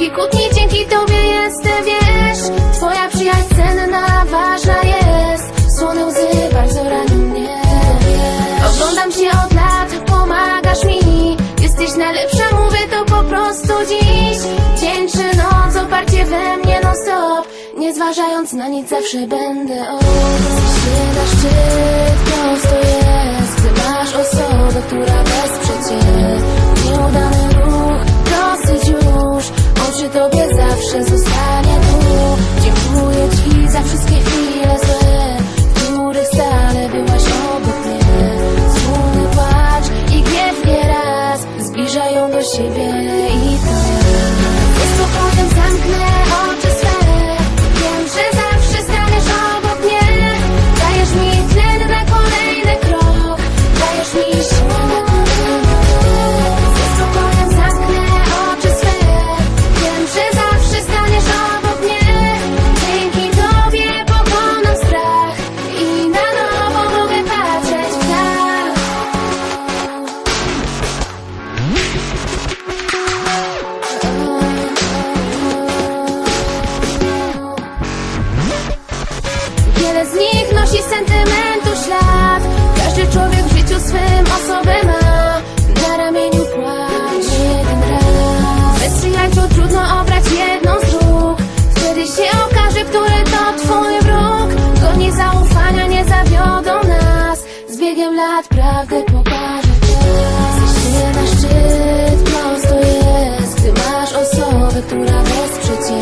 Dzięki tobie jestem, wiesz Twoja przyjaźń cenna, ważna jest. Słone łzy bardzo ranią mnie. Oglądam cię od lat, pomagasz mi. Jesteś najlepsza, mówię to po prostu dziś. Dzień czy noc, oparcie we mnie non stop Nie zważając na nic, zawsze będę obok Jesteś na szczyt, prosto jest tobie zawsze człowiek w życiu swym osobę ma. Na ramieniu płacz jeden raz. Bez przyjaciół trudno obrać jedną z dróg. Wtedy się okaże, który to twój wróg. Godni zaufania nie zawiodą nas. Z biegiem lat prawdę pokaże czas. Zejście na szczyt prosto jest. Gdy masz osobę, która wesprze cię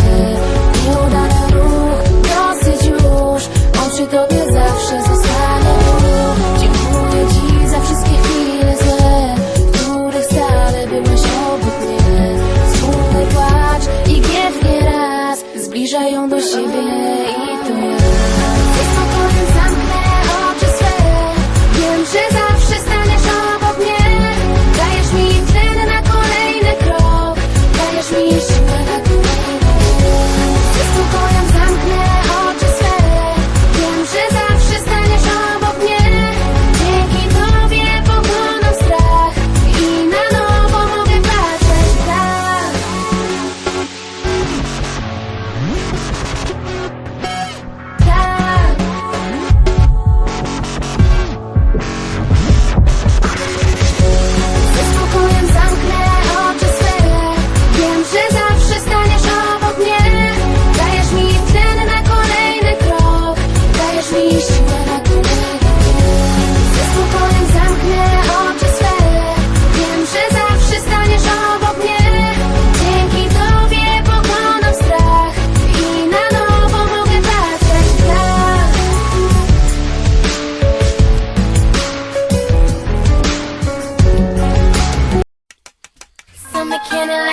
Nieudany ruch, dosyć już. On przy tobie zawsze zostanie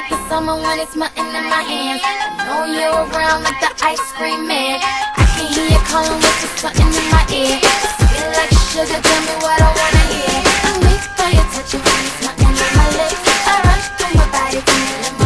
like the summer when it's melting in my hands. I know you're around like the ice cream man. I can hear you calling with just something in my ear. Sweet like sugar, tell me what